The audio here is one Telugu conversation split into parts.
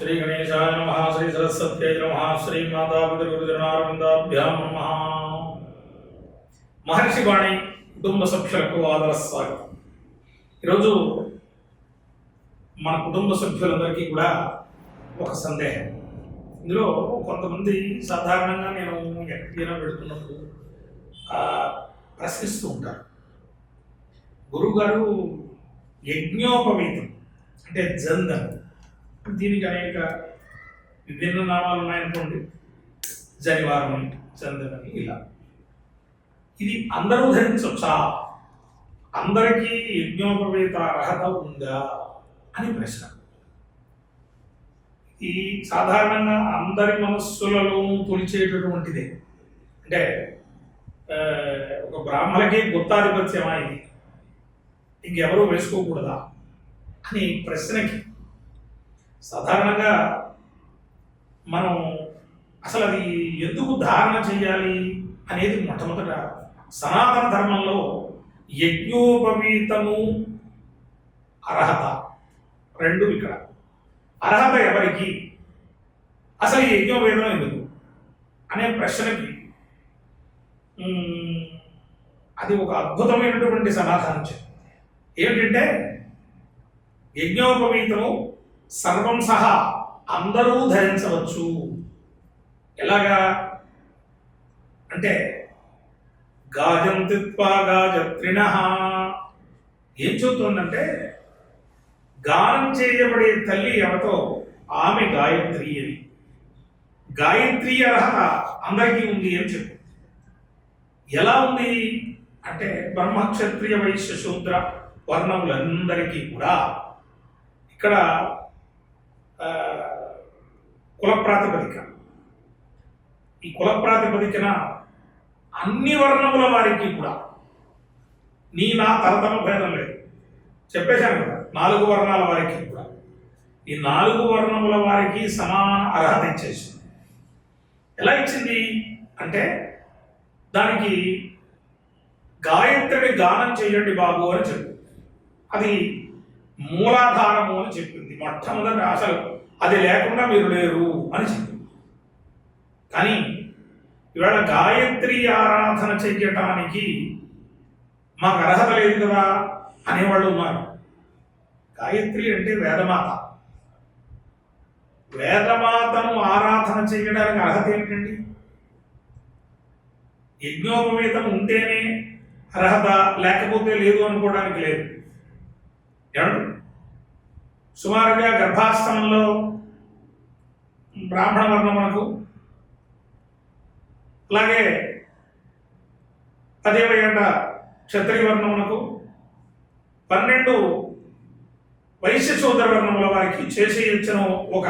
శ్రీ గణేశాయ నమ శ్రీ సరస్వత్యై నమ శ్రీ మాతాపితృగురుజనారవిందాభ్యాం నమ. మహర్షి వాణి కుటుంబ సభ్యులకు ఆదర స్వాగతం. ఈరోజు మన కుటుంబ సభ్యులందరికీ కూడా ఒక సందేహం. ఇందులో కొంతమంది సాధారణంగా నేను ఎక్కడికైనా పెడుతున్నప్పుడు ప్రశ్నిస్తూ ఉంటారు. గురువుగారు యజ్ఞోపవీతం అంటే జందం దీనికి అనేక విభిన్న నామాలు ఉన్నాయనుకోండి. జనివారం అని ఇలా. ఇది అందరూ ధరించవచ్చా అందరికీ యజ్ఞోపవేత అర్హత ఉందా అని ప్రశ్న. ఈ సాధారణంగా అందరి మనస్సులలో తొలిచేటటువంటిదే. అంటే ఒక బ్రాహ్మణకి గుత్తాధిపత్యమా ఇది? ఇంకెవరూ వేసుకోకూడదా? అని ప్రశ్నకి సాధారణంగా మనం అసలు అది ఎందుకు ధారణ చేయాలి అనేది మొట్టమొదట సనాతన ధర్మంలో యజ్ఞోపవీతము అర్హత. రెండు ఇక్కడ. అర్హత ఎవరికి? అసలు ఈ యజ్ఞోపవీతం ఎందుకు? అనే ప్రశ్నకి అది ఒక అద్భుతమైనటువంటి సమాధానం చెప్తుంది. ఏమిటంటే యజ్ఞోపవీతము సర్వం సహా అందరూ ధరించవచ్చు. ఎలాగా? అంటే గాజం తిత్వా గాజత్రిణ. ఏం చెబుతుందంటే గానం చేయబడే తల్లి ఎవరితో? ఆమె గాయత్రి అని. గాయత్రి అర్హత అందరికీ ఉంది అని చెప్పు. ఎలా ఉంది? అంటే బ్రహ్మక్షత్రియ వైశ్య శూద్ర వర్ణములందరికీ కూడా ఇక్కడ కుల ప్రాతిపదిక ఈ కుల ప్రాతిపదికన అన్ని వర్ణముల వారికి కూడా నీ నా తరతమ భేదం లేదు. చెప్పేశాను కదా నాలుగు వర్ణాల వారికి కూడా. ఈ నాలుగు వర్ణముల వారికి సమాన అర్హత ఇచ్చేసింది. ఎలా ఇచ్చింది? అంటే దానికి గాయత్రిని గానం చేయండి బాబు అని చెప్పింది అది మూలాధారము అని చెప్పింది. మొట్టమొదటి అసలు అది లేకుండా మీరు లేరు అని చెప్పింది. కానీ ఇవాళ గాయత్రి ఆరాధన చెయ్యటానికి మాకు అర్హత లేదు కదా అనేవాళ్ళు ఉన్నారు. గాయత్రి అంటే వేదమాత. వేదమాతను ఆరాధన చేయడానికి అర్హత ఏమిటండి యజ్ఞోపవేతం ఉంటేనే అర్హత లేకపోతే లేదు అనుకోవడానికి లేదు. ఎవరు సుమారుగా గర్భాష్టమంలో బ్రాహ్మణ వర్ణమునకు అలాగే పదేవ ఏట క్షత్రియ వర్ణమునకు పన్నెండు వైశ్య సోదర వర్ణముల వారికి చేసే ఇచ్చిన ఒక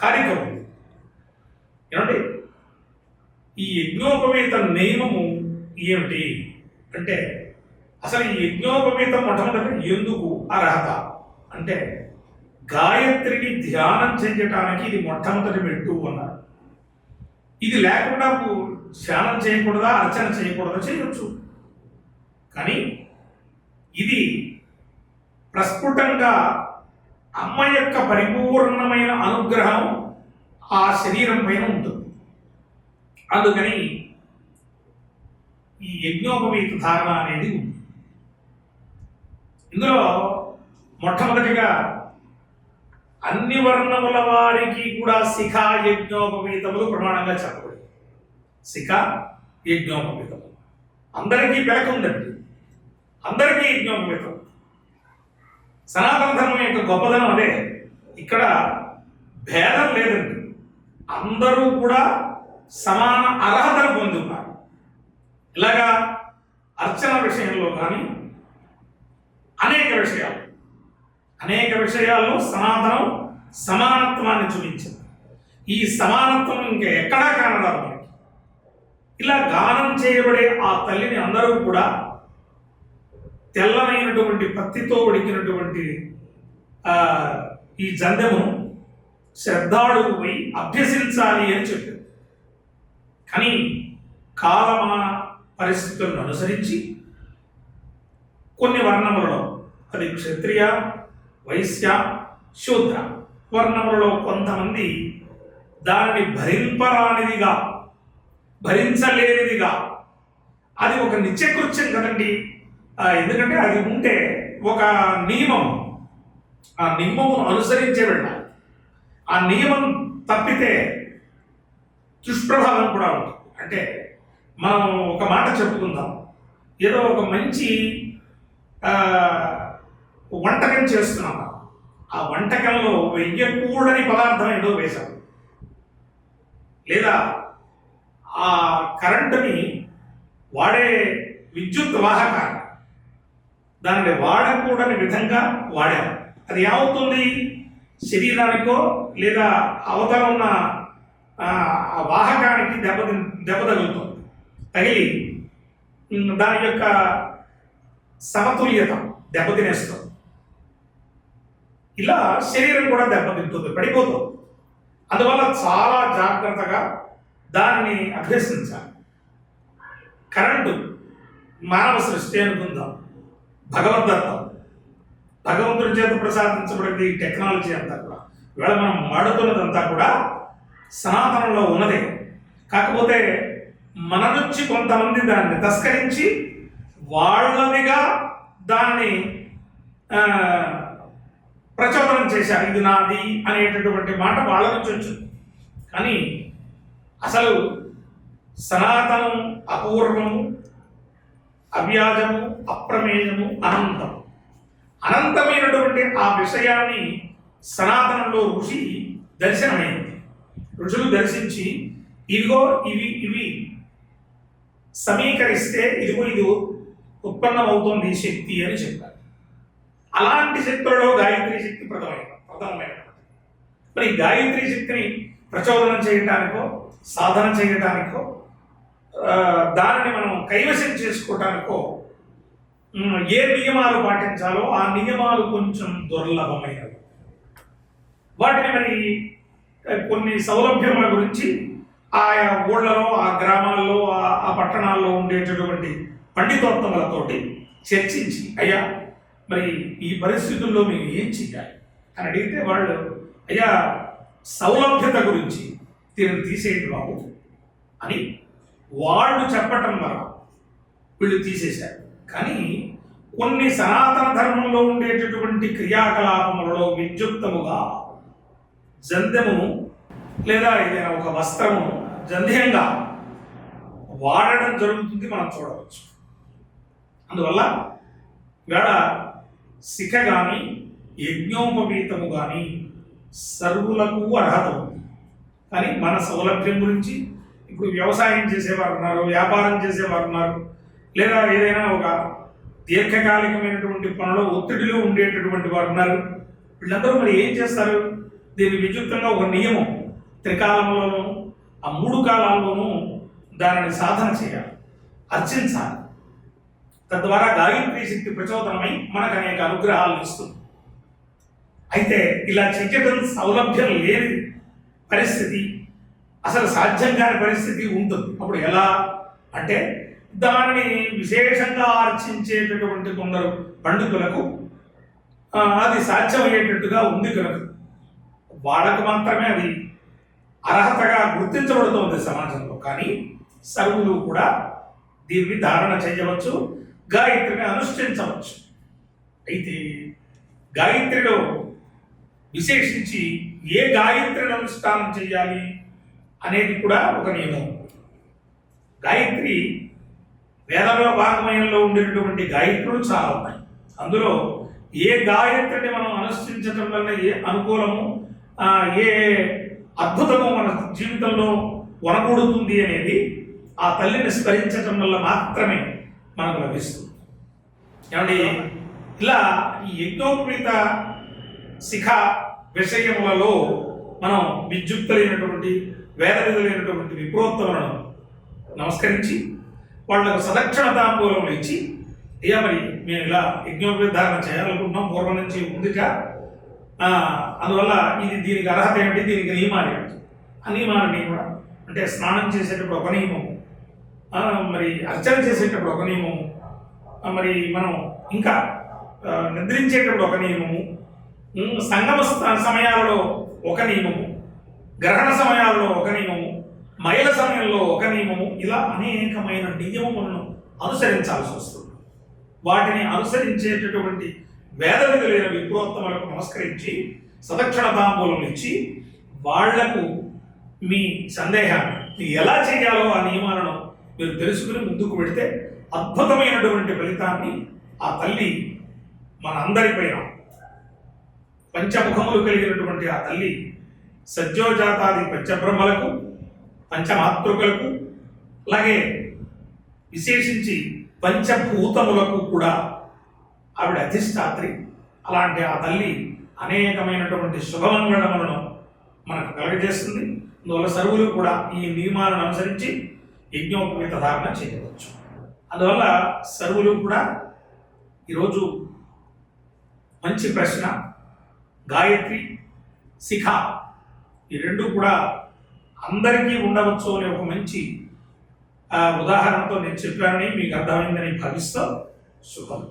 కార్యక్రమం ఉంది ఏమండి? ఈ యజ్ఞోపవేత నియమము ఏమిటి? అంటే అసలు ఈ యజ్ఞోపవేతం మొట్టమొదటి ఎందుకు అర్హత? అంటే గాయత్రిని ధ్యానం చేయటానికి ఇది మొట్టమొదటి మెట్టు అన్నారు. ఇది లేకుండా ధ్యానం చేయకూడదా అర్చన చేయకూడదా చేయొచ్చు. కానీ ఇది ప్రస్ఫుటంగా అమ్మ యొక్క పరిపూర్ణమైన అనుగ్రహం ఆ శరీరం పైన ఉంటుంది. అందుకని ఈ యజ్ఞోపవీత ధారణ అనేది ఉంది. ఇందులో మొట్టమొదటిగా అన్ని వర్ణముల వారికి కూడా శిఖ యజ్ఞోపవీతములు ప్రమాణంగా చెప్పబడి శిఖ యజ్ఞోపవీతము. అందరికీ పెలక ఉందండి. అందరికీ యజ్ఞోపవీతం. సనాతన ధర్మం యొక్క గొప్పదనం అదే. ఇక్కడ భేదం లేదండి. అందరూ కూడా సమాన అర్హతను పొందున్నారు ఇలాగా అర్చన విషయంలో కానీ అనేక విషయాలు. అనేక విషయాల్లో సనాతనం సమానత్వాన్ని చూపించింది. ఈ సమానత్వం ఇంకా ఎక్కడా కానరాదు మనకి. ఇలా గానం చేయబడే ఆ తల్లిని అందరూ కూడా తెల్లనైనటువంటి పత్తితో ఉడికినటువంటి ఈ జందెము శ్రద్ధాళువు పోయి అభ్యసించాలి అని చెప్పింది కానీ కాలమాన పరిస్థితులను అనుసరించి కొన్ని వర్ణములలో అది క్షత్రియ వైశ్య శూద్ర వర్ణములలో కొంతమంది దానిని భరింపరానిదిగా భరించలేనిదిగా. అది ఒక నిత్యకృత్యం కదండి. ఎందుకంటే అది ఉంటే ఒక నియమం. ఆ నియమమును అనుసరించే వెళ్ళాలి ఆ నియమం తప్పితే దుష్ప్రభావం కూడా ఉంటుంది. అంటే మనం ఒక మాట చెప్పుకుందాం. ఏదో ఒక మంచి వంటకం చేస్తున్నాం ఆ వంటకంలో వెయ్యకూడని పదార్థం ఏదో వేశాం. లేదా ఆ కరెంటుని వాడే విద్యుత్ వాహకాన్ని దానిని వాడకూడని విధంగా వాడాం. అది ఏమవుతుంది? శరీరానికో లేదా అవతల ఉన్న ఆ, వాహకానికి దెబ్బ దెబ్బ తగులుతుంది. తగిలి దాని యొక్క సమతుల్యత దెబ్బతినేస్తుంది ఇలా శరీరం కూడా దెబ్బతింటుంది పడిపోతుంది. అందువల్ల చాలా జాగ్రత్తగా దాన్ని అభ్యసించాలి. కరెంటు మానవ సృష్టి అనుకుందాం. భగవద్దత్తం భగవంతుడి చేత ప్రసాదించబడింది ఈ టెక్నాలజీ అంతా కూడా. ఇవాళ మనం వాడుతున్నదంతా కూడా సనాతనంలో ఉన్నదే. కాకపోతే మన నుంచి కొంతమంది దాన్ని తస్కరించి వాళ్ళదిగా దాన్ని ప్రచోదనం చేశారు. ఇది నాది అనేటటువంటి మాట వాళ్ళ నుంచి వచ్చింది. కానీ అసలు సనాతనం అపూర్వము అవ్యాజము అప్రమేయము అనంతం. అనంతమైనటువంటి ఆ విషయాన్ని సనాతనంలో ఋషి దర్శనమైంది. ఋషులు దర్శించి ఇదిగో ఇవి ఇవి సమీకరిస్తే ఇదిగో ఇది ఉత్పన్నమవుతుంది శక్తి అని చెప్పారు. అలాంటి శక్తులలో గాయత్రి శక్తి ప్రధానమైన ప్రథమమైనటువంటి మరి గాయత్రి శక్తిని ప్రచోదనం చేయటానికో సాధన చేయటానికో దానిని మనం కైవశం చేసుకోవటానికో ఏ నియమాలు పాటించాలో ఆ నియమాలు కొంచెం దుర్లభమైనవి. వాటిని మరి కొన్ని సౌలభ్యముల గురించి ఆయా ఊళ్ళలో ఆ గ్రామాల్లో ఆ- ఆ పట్టణాల్లో ఉండేటటువంటి పండితోత్తములతోటి చర్చించి అయ్యా మరి ఈ పరిస్థితుల్లో మేము ఏం చెయ్యాలి? అని అడిగితే వాళ్ళు అయ్యా సౌలభ్యత గురించి దీనిని తీసేయండి బాబు అని వాళ్ళు చెప్పటం వల్ల వీళ్ళు తీసేశారు. కానీ కొన్ని సనాతన ధర్మంలో ఉండేటటువంటి క్రియాకలాపములలో విద్యుక్తముగా జంధ్యమును లేదా ఏదైనా ఒక వస్త్రమును జంధ్యంగా వాడడం జరుగుతుంది మనం చూడవచ్చు. అందువల్ల ఇవాళ శిఖ కానీ యజ్ఞోపవీతము కానీ సర్వులకు అర్హత ఉంది కానీ మన సౌలభ్యం గురించి ఇప్పుడు వ్యవసాయం చేసేవారు ఉన్నారు వ్యాపారం చేసేవారు ఉన్నారు లేదా ఏదైనా ఒక దీర్ఘకాలికమైనటువంటి పనులు ఒత్తిడిలో ఉండేటటువంటి వారు ఉన్నారు. వీళ్ళందరూ మరి ఏం చేస్తారు? దీని విద్యుక్తంగా ఒక నియమం త్రికాలంలోనూ ఆ మూడు కాలాల్లోనూ దానిని సాధన చేయాలి అర్చించాలి. తద్వారా గాయత్రీ శక్తి ప్రచోదనమై మనకు అనేక అనుగ్రహాలను ఇస్తుంది. అయితే ఇలా చెయ్యడం సౌలభ్యం లేని పరిస్థితి అసలు సాధ్యం కాని పరిస్థితి ఉంటుంది. అప్పుడు ఎలా? అంటే దానిని విశేషంగా ఆర్చించేటటువంటి కొందరు పండితులకు అది సాధ్యమయ్యేటట్టుగా ఉంది కనుక. వాళ్ళకు మాత్రమే అది అర్హతగా గుర్తించబడుతోంది సమాజంలో. కానీ సర్వులు కూడా దీన్ని ధారణ చేయవచ్చు. గాయత్రిని అనుష్ఠించవచ్చు. అయితే గాయత్రిలో విశేషించి ఏ గాయత్రిని అనుష్ఠానం చేయాలి అనేది కూడా ఒక నియమం. గాయత్రి వేదంలో భాగమయంలో ఉండేటటువంటి గాయత్రులు చాలా ఉన్నాయి. అందులో ఏ గాయత్రిని మనం అనుష్ఠించటం వల్ల ఏ అనుకూలము ఏ అద్భుతము మన జీవితంలో వనకూడుతుంది అనేది ఆ తల్లిని స్మరించటం వల్ల మాత్రమే మనకు లభిస్తుంది. ఏమండి? ఇలా ఈ యజ్ఞోపేత శిఖ విషయములలో మనం విద్యుక్తులైనటువంటి వేదవిధులైనటువంటి విప్రోత్తములను నమస్కరించి వాళ్ళకు సదక్షిణ తాంబూలములు ఇచ్చి అయ్యా మరి మేము ఇలా యజ్ఞోపధారణ చేయాలనుకుంటున్నాం. పూర్వం నుంచి ఉందిట అందువల్ల ఇది దీనికి అర్హత ఏమిటి దీనికి నియమాలు ఏమిటి ఆ నియమాలని కూడా అంటే స్నానం చేసేటప్పుడు ఒక నియమం మరి అర్చన చేసేటప్పుడు ఒక నియమము. మరి మనం ఇంకా నిద్రించేటప్పుడు ఒక నియమము. సంగమ సమయాలలో ఒక నియమము. గ్రహణ సమయాల్లో ఒక నియమము. మైల సమయంలో ఒక నియమము. ఇలా అనేకమైన నియమములను అనుసరించాల్సి వస్తుంది. వాటిని అనుసరించేటటువంటి వేద విధులైన విప్రోత్తములకు నమస్కరించి సదక్షణ తాంబూలం ఇచ్చి వాళ్ళకు మీ సందేహాన్ని ఎలా చేయాలో ఆ నియమాలను మీరు తెలుసుకుని ముందుకు వెళితే అద్భుతమైనటువంటి ఫలితాన్ని ఆ తల్లి మనందరిపైన పంచముఖములు కలిగినటువంటి ఆ తల్లి సజ్జోజాతాది పంచబ్రహ్మలకు పంచమాతృకలకు అలాగే విశేషించి పంచభూతములకు కూడా ఆవిడ అధిష్టాత్రి. అలాంటి ఆ తల్లి అనేకమైనటువంటి శుభమంగళములను మనకు కలగజేస్తుంది. అందువల్ల సర్వులు కూడా ఈ నియమాలను అనుసరించి యజ్ఞోపేత ధారణ చేయవచ్చు. అందువల్ల సర్వులు కూడా ఈరోజు మంచి ప్రశ్న గాయత్రి శిఖ ఈ రెండు కూడా అందరికీ ఉండవచ్చు అనే ఒక మంచి ఉదాహరణతో నేను చెప్పానని మీకు అర్థమైందని భావిస్తూ శుభం.